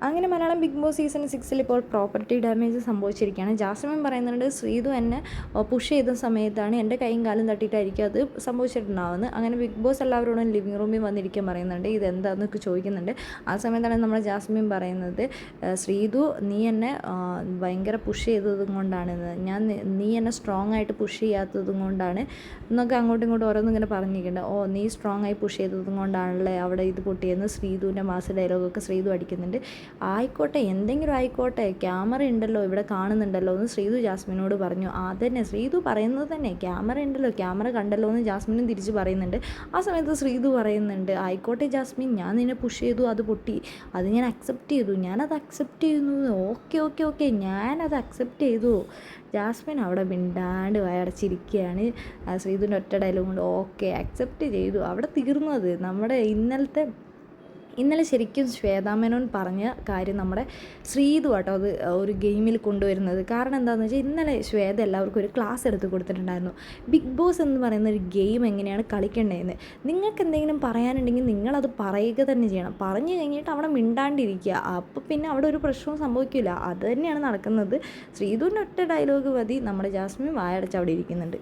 അങ്ങനെ Malayalam big boss season സിക്സിൽ ഇപ്പോൾ പ്രോപ്പർട്ടി ഡാമേജ് സംഭവിച്ചിരിക്കുകയാണ്. ജാസ്മിൻ പറയുന്നുണ്ട് ശ്രീതു എന്നെ പുഷ് ചെയ്ത സമയത്താണ് എന്റെ കൈയും കാലും തട്ടിയിട്ടായിരിക്കും അത് സംഭവിച്ചിട്ടുണ്ടാവുന്നത്. അങ്ങനെ ബിഗ് ബോസ് എല്ലാവരോടും ലിവിങ് റൂമിൽ വന്നിരിക്കാൻ പറയുന്നുണ്ട് ഇതെന്താണെന്നൊക്കെ ചോദിക്കുന്നുണ്ട്. ആ സമയത്താണ് നമ്മുടെ ജാസ്മിൻ പറയുന്നത് "ഏഹ് ശ്രീതു നീ എന്നെ ഭയങ്കര പുഷ് ചെയ്തതും കൊണ്ടാണ്. ഞാൻ നീ എന്നെ സ്ട്രോങ് ആയിട്ട് പുഷ് ചെയ്യാത്തതും കൊണ്ടാണ്. എന്നൊക്കെ അങ്ങോട്ടും ഇങ്ങോട്ടും ഓരോന്നും ഇങ്ങനെ പറഞ്ഞിരിക്കുന്നുണ്ട് ഓ നീ സ്ട്രോങ് ആയി പുഷ് ചെയ്തതും കൊണ്ടാണല്ലേ അവിടെ ഇത് പൊട്ടിയെന്ന് ശ്രീതുവിന്റെ മാസ ഡയലോഗൊക്കെ ശ്രീതു അടിക്കുന്നുണ്ട്. ആയിക്കോട്ടെ എന്തെങ്കിലും ആയിക്കോട്ടെ ക്യാമറ ഉണ്ടല്ലോ ഇവിടെ കാണുന്നുണ്ടല്ലോ എന്ന് ശ്രീതു ജാസ്മിനോട് പറഞ്ഞു. അതന്നെ ശ്രീതു പറയുന്നത് തന്നെ ക്യാമറ ഉണ്ടല്ലോ ക്യാമറ കണ്ടല്ലോ എന്ന് ജാസ്മിനും തിരിച്ച് പറയുന്നുണ്ട്. ആ സമയത്ത് ശ്രീതു പറയുന്നുണ്ട് ആയിക്കോട്ടെ ജാസ്മിൻ ഞാൻ നിന്നെ പുഷ് ചെയ്തു അത് പൊട്ടി. അത് ഞാൻ അക്സെപ്റ്റ് ചെയ്തു. ഞാനത് അക്സെപ്റ്റ് ചെയ്യുന്നു. ഓക്കെ ഓക്കെ ഓക്കെ ഞാനത് അക്സെപ്റ്റ് ചെയ്തു. ജാസ്മിൻ അവിടെ മിണ്ടാണ്ട് വയടച്ചിരിക്കുകയാണ്. ആ ശ്രീതുവിന്റെ ഒറ്റ ഡയലോഗ് കൊണ്ട് ഓക്കെ അക്സെപ്റ്റ് ചെയ്തു. അവിടെ തീർന്നത് നമ്മുടെ ഇന്നലത്തെ ഇന്നലെ ശരിക്കും ശ്വേതാമേനോൻ പറഞ്ഞ കാര്യം നമ്മുടെ ശ്രീതു കേട്ടോ അത് ഒരു ഗെയിമിൽ കൊണ്ടുവരുന്നത്. കാരണം എന്താണെന്ന് വെച്ചാൽ ഇന്നലെ ശ്വേത എല്ലാവർക്കും ഒരു ക്ലാസ് എടുത്ത് കൊടുത്തിട്ടുണ്ടായിരുന്നു. ബിഗ് ബോസ് എന്ന് പറയുന്ന ഒരു ഗെയിം എങ്ങനെയാണ് കളിക്കേണ്ടതെന്ന്. നിങ്ങൾക്ക് എന്തെങ്കിലും പറയാനുണ്ടെങ്കിൽ നിങ്ങളത് പറയുക തന്നെ ചെയ്യണം. പറഞ്ഞു കഴിഞ്ഞിട്ട് അവിടെ മിണ്ടാണ്ടിരിക്കുക. അപ്പോൾ പിന്നെ അവിടെ ഒരു പ്രശ്നവും സംഭവിക്കില്ല അത് തന്നെയാണ് നടക്കുന്നത്. ശ്രീതുവിന്റെ ഒറ്റ ഡയലോഗ് മതി. നമ്മുടെ ജാസ്മിൻ വായടച്ച് അവിടെ ഇരിക്കുന്നുണ്ട്.